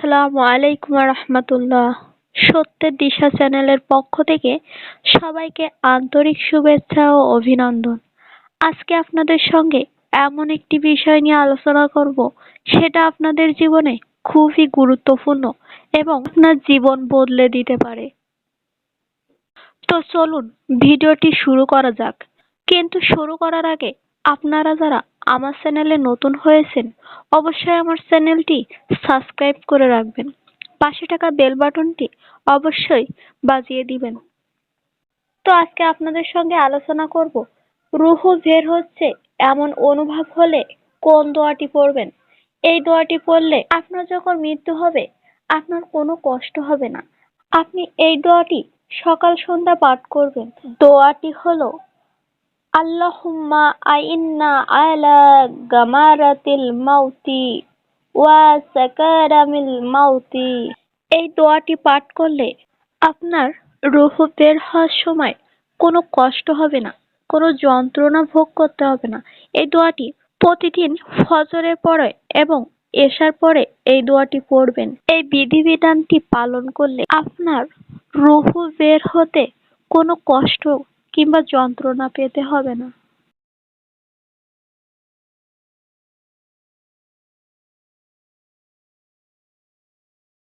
আসসালামু আলাইকুম রহমতুল্লাহ সত্যের দিশা চ্যানেলের পক্ষ থেকে সবাইকে আন্তরিক শুভেচ্ছা ও অভিনন্দন। আজকে আপনাদের সঙ্গে এমন একটি বিষয় নিয়ে আলোচনা করব, সেটা আপনাদের জীবনে খুবই গুরুত্বপূর্ণ এবং আপনার জীবন বদলে দিতে পারে। তো চলুন, ভিডিওটি শুরু করা যাক। কিন্তু শুরু করার আগে আপনারা যারা আমার চ্যানেলে নতুন হয়েছেন, অবশ্যই আমার চ্যানেলটি সাবস্ক্রাইব করে রাখবেন। পাশে থাকা বেল বাটনটি অবশ্যই বাজিয়ে দিবেন। তো আজকে আপনাদের সঙ্গে আলোচনা করব, রুহু বের হচ্ছে এমন অনুভব হলে কোন দোয়াটি পড়বেন? এই দোয়াটি পড়লে আপনার যখন মৃত্যু হবে, আপনার কোনো কষ্ট হবে না। আপনি এই দোয়াটি সকাল সন্ধ্যা পাঠ করবেন। দোয়াটি হলো আল্লাহুম্মা আইন্না আলা গামারাতিল মাউতি ওয়া সাকারামিল মাউতি। এই দোয়াটি পাঠ করলে আপনার রুহ বের হওয়ার সময় কোনো কষ্ট হবে না, কোনো যন্ত্রণা ভোগ করতে হবে না। এই দোয়াটি প্রতিদিন ফজরের পরে এবং এসার পরে এই দোয়াটি পড়বেন। এই বিধিবিধানটি পালন করলে আপনার রুহু বের হতে কোনো কষ্ট কিংবা যন্ত্রণা পেতে হবে না।